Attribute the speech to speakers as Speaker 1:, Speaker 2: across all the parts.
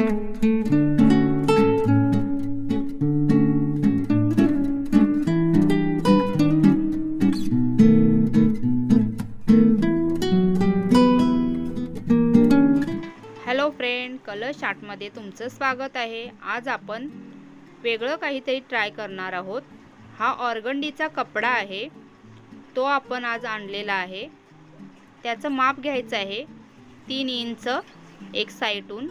Speaker 1: Hello friend colour आर्टमध्ये तुमचं स्वागत आहे. आज आपण वेगळं काहीतरी ट्राय करणार आहोत. हा ऑर्गंडीचा कपडा आहे. तो आपण आज आणलेला आहे. त्याचं माप घ्यायचं आहे. तीन इंच एक साईटून.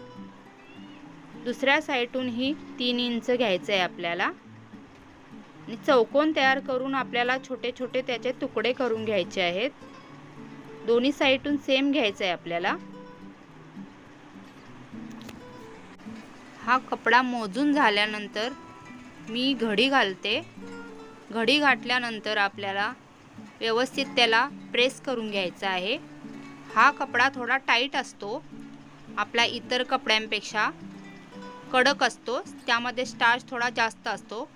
Speaker 1: दुसऱ्या साईडूनही तीन इंच घ्यायचं आहे आपल्याला. आणि चौकोन तयार करून आपल्याला छोटे छोटे त्याचे तुकडे करून घ्यायचे आहेत. दोन्ही साईडून सेम घ्यायचं आहे आपल्याला. हा कपडा मोजून झाल्यानंतर मी घडी घालते. घडी घातल्यानंतर आपल्याला व्यवस्थित त्याला प्रेस करून घ्यायचा आहे. हा कपडा थोडा टाईट असतो. आपल्या इतर कपड्यांपेक्षा कडक असतो त्यामध्ये स्टार्च थोडा जास्त असतो.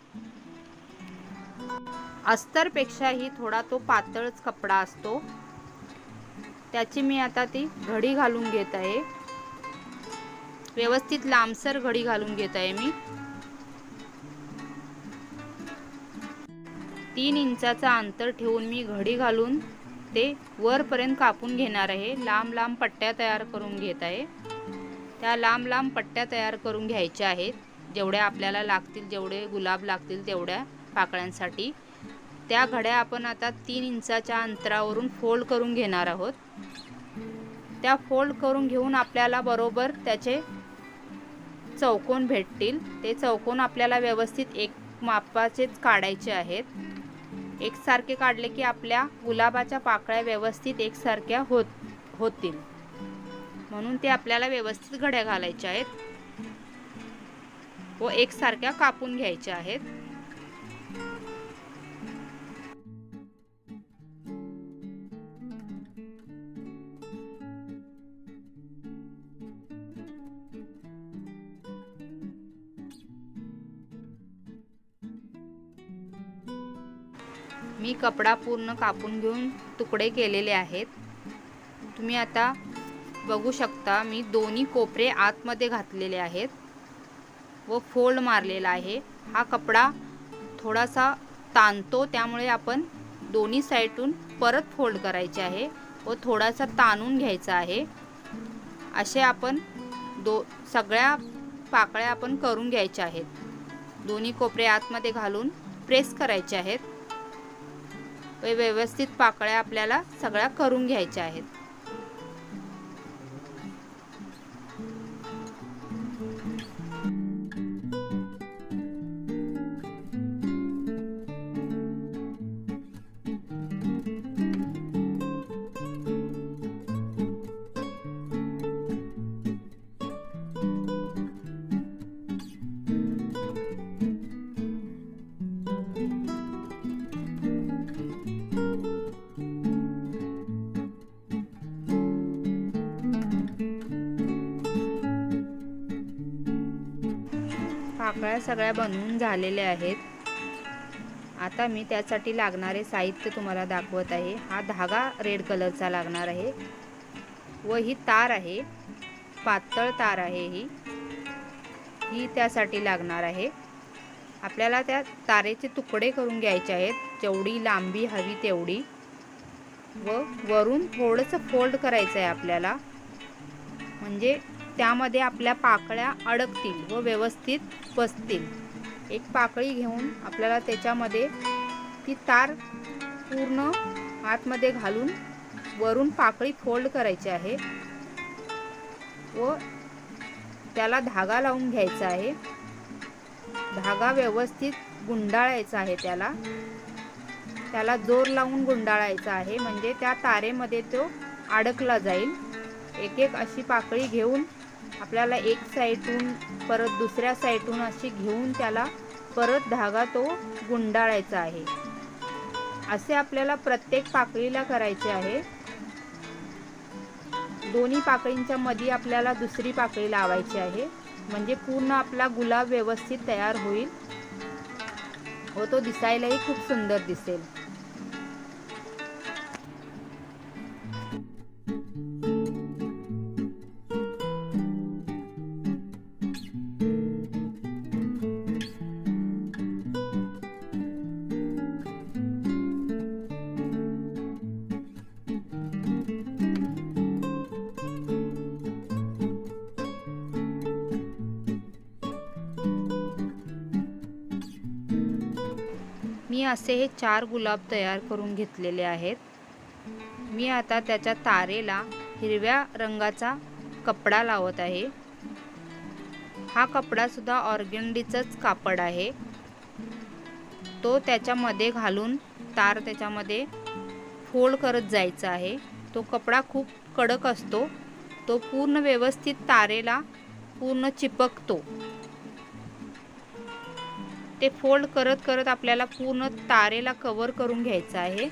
Speaker 1: अस्तरपेक्षाही थोडा तो पातळच कपडा असतो. त्याची मी आता ती घडी घालून घेत आहे. व्यवस्थित लांबसर घडी घालून घेत आहे मी. तीन इंचाचा अंतर ठेवून मी घडी घालून ते वरपर्यंत कापून घेणार आहे. लांब लांब पट्ट्या तयार करून घेत आहे. त्या लांब लांब पट्ट्या तयार करून घ्यायच्या आहेत. जेवढ्या आपल्याला लागतील जेवढे गुलाब लागतील तेवढ्या पाकळ्यांसाठी. त्या घड्या आपण आता तीन इंचाच्या अंतरावरून फोल्ड करून घेणार आहोत. त्या फोल्ड करून घेऊन आपल्याला बरोबर त्याचे चौकोन भेटतील. ते चौकोन आपल्याला व्यवस्थित एक मापाचेच काढायचे आहेत. एकसारखे काढले की आपल्या गुलाबाच्या पाकळ्या व्यवस्थित एकसारख्या होत होतील. म्हणून ते आपल्याला व्यवस्थित घड्या घालायच्या आहेत. व एकसारख्या कापून घ्यायच्या आहेत. मी कपडा पूर्ण कापून घेऊन तुकडे केलेले आहेत. तुम्ही आता बघू शकता मी दोन्ही कोपरे आतमध्ये घातलेले आहेत व फोल्ड मारलेला आहे. हा कपडा थोडासा ताणतो त्यामुळे आपण दोन्ही साईडून परत फोल्ड करायचे आहे व थोडासा ताणून घ्यायचा आहे. असे आपण दो सगळ्या पाकळ्या आपण करून घ्यायच्या आहेत. दोन्ही कोपरे आतमध्ये घालून प्रेस करायचे आहेत. व व्यवस्थित पाकळ्या आपल्याला सगळ्या करून घ्यायच्या आहेत. पाकळ्या सगळ्या बनवून झालेल्या आहेत. आता मी त्यासाठी लागणारे साहित्य तुम्हाला दाखवत आहे. हा धागा रेड कलरचा लागणार आहे. व ही तार आहे. पातळ तार आहे ही. ही त्यासाठी लागणार आहे. आपल्याला त्या तारेचे तुकडे करून घ्यायचे आहेत. जेवढी लांबी हवी तेवढी. व वरून थोडंसं फोल्ड करायचं आहे आपल्याला. म्हणजे त्यामध्ये आपल्या पाकळ्या अडकतील व व्यवस्थित बसतील. एक पाकळी घेऊन आपल्याला त्याच्यामध्ये ती तार पूर्ण आतमध्ये घालून वरून पाकळी फोल्ड करायची आहे व त्याला धागा लावून घ्यायचा आहे. धागा व्यवस्थित गुंडाळायचा आहे त्याला. त्याला जोर लावून गुंडाळायचा आहे. म्हणजे त्या तारेमध्ये तो अडकला जाईल. एक एक अशी पाकळी घेऊन आपल्याला एक साईडून परत दुसऱ्या साईडून अशी घेऊन त्याला परत धागा तो गुंडाळायचा आहे. असे आपल्याला प्रत्येक पाकळीला करायचे आहे. दोन्ही पाकळींच्या मध्ये आपल्याला दुसरी पाकळी लावायची आहे. म्हणजे पूर्ण आपला गुलाब व्यवस्थित तयार होईल व तो दिसायलाही खूप सुंदर दिसेल. मी असे हे चार गुलाब तयार करून घेतलेले आहेत. मी आता त्याच्या तारेला हिरव्या रंगाचा कपडा लावत आहे. हा कपडासुद्धा ऑर्गेंडीचंच कापड आहे. तो त्याच्यामध्ये घालून तार त्याच्यामध्ये फोल्ड करत जायचा आहे. तो कपडा खूप कडक असतो. तो पूर्ण व्यवस्थित तारेला पूर्ण चिपकतो. ते फोल्ड करत करत आपल्याला पूर्ण तारेला कवर करून घ्यायचं आहे.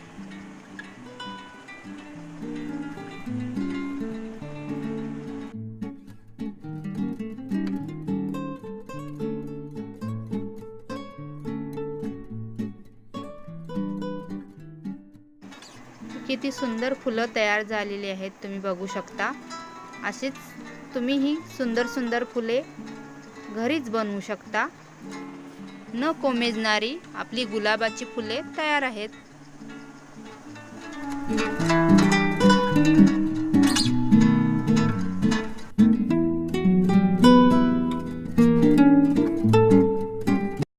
Speaker 1: किती सुंदर फुलं तयार झालेली आहेत तुम्ही बघू शकता. अशीच तुम्ही ही सुंदर सुंदर फुले घरीच बनवू शकता. न कोमेजणारी आपली गुलाबाची फुले तयार आहेत.